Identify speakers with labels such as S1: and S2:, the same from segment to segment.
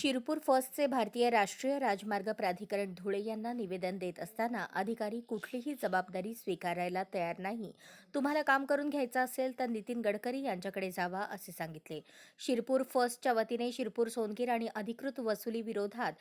S1: शिरपूर फर्स्टचे भारतीय राष्ट्रीय राजमार्ग प्राधिकरण धुळे यांना निवेदन देत असताना अधिकारी कुठलीही जबाबदारी स्वीकारायला तयार नाही. तुम्हाला काम करून घ्यायचं असेल तर नितीन गडकरी यांच्याकडे जावा असे सांगितले. शिरपूर फर्स्टच्या वतीने शिरपूर सोनगीर आणि अधिकृत वसुली विरोधात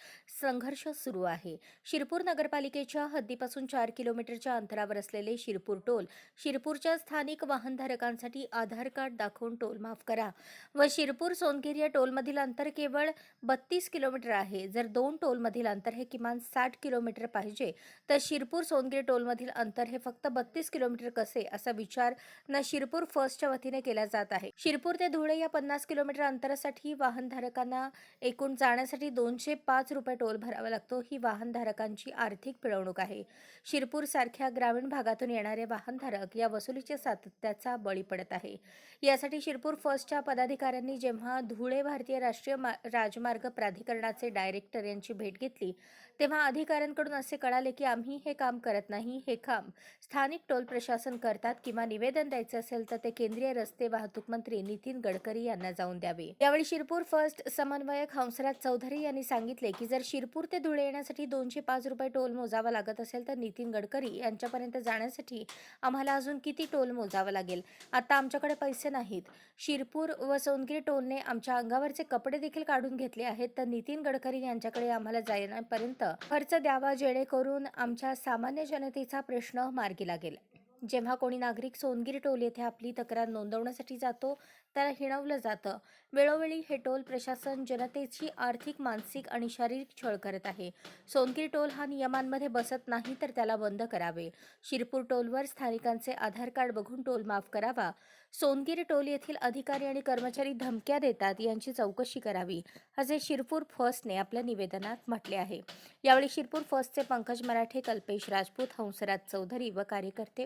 S1: संघर्ष सुरू आहे. शिरपूर नगरपालिकेच्या हद्दीपासून चार किलोमीटरच्या अंतरावर असलेले शिरपूर टोल शिरपूरच्या स्थानिक वाहनधारकांसाठी आधार कार्ड दाखवून टोल माफ करा व शिरपूर सोनगीर या टोलमधील अंतर केवळ बत्तीस किलोमीटर आहे. जर दोन टोलमधील अंतर हे किमान साठ किलोमीटर पाहिजे तर शिरपूर सोनगीर टोलमधील अंतर हे फक्त बत्तीस किलोमीटर कसे? असा विचार न शिरपूर फर्स्टच्या वतीने केला जात आहे. शिरपूर ते धुळे या पन्नास किलोमीटर अंतरासाठी वाहनधारकांना एकूण जाण्यासाठी दोनशे पाच रुपये टोल भरावा लागतो. ही वाहनधारकांची आर्थिक पिळवणूक आहे. शिरपूर सारख्या ग्रामीण भागातून येणारे वाहनधारक या वसुलीच्या सातत्याचा बळी पडत आहे. यासाठी शिरपूर फर्स्टच्या पदाधिकाऱ्यांनी जेव्हा धुळे भारतीय राष्ट्रीय मा- राजमार्ग प्राधिकरणाचे डायरेक्टर यांची भेट घेतली तेव्हा अधिकाऱ्यांकडून असे कळाले की आम्ही हे काम करत नाही हे काम स्थानिक टोल प्रशासन करतात किंवा निवेदन द्यायचे असेल तर ते केंद्रीय रस्ते वाहतूक मंत्री नितीन गडकरी यांना जाऊन द्यावे. यावेळी शिरपूर फर्स्ट समन्वयक हंसराज चौधरी यांनी सांगितले की जर शिरपूर ते धुळे येण्यासाठी दोनशे पाच रुपये टोल मोजावा लागत असेल तर नितीन गडकरी यांच्यापर्यंत जाण्यासाठी आम्हाला अजून किती टोल मोजावा लागेल? आता आमच्याकडे पैसे नाहीत. शिरपूर व सोनगिरी टोलने आमच्या अंगावरचे कपडे देखील काढून घेतले आहेत. तर नितीन गडकरी यांच्याकडे आम्हाला जाण्यापर्यंत खर्च द्यावा जेणेकरून आमच्या सामान्य जनतेचा प्रश्न मार्गी लागेल. जेव्हा कोणी नागरिक सोनगीर टोल येथे आपली तक्रार नोंदवण्यासाठी जातो त्याला हिणवलं जातं. वेळोवेळी हे टोल प्रशासन जनतेची आर्थिक मानसिक आणि शारीरिक छळ करत आहे. सोनगीर टोल हा नियमांमध्ये बसत नाही तर त्याला बंद करावे. शिरपूर टोलवर स्थानिकांचे आधार कार्ड बघून टोल माफ करावा. सोनगीर टोल येथील अधिकारी आणि कर्मचारी धमक्या देतात यांची चौकशी करावी असे शिरपूर फर्स्टने आपल्या निवेदनात म्हटले आहे. यावेळी शिरपूर फर्स्टचे पंकज मराठे कल्पेश राजपूत हंसराज चौधरी व कार्यकर्ते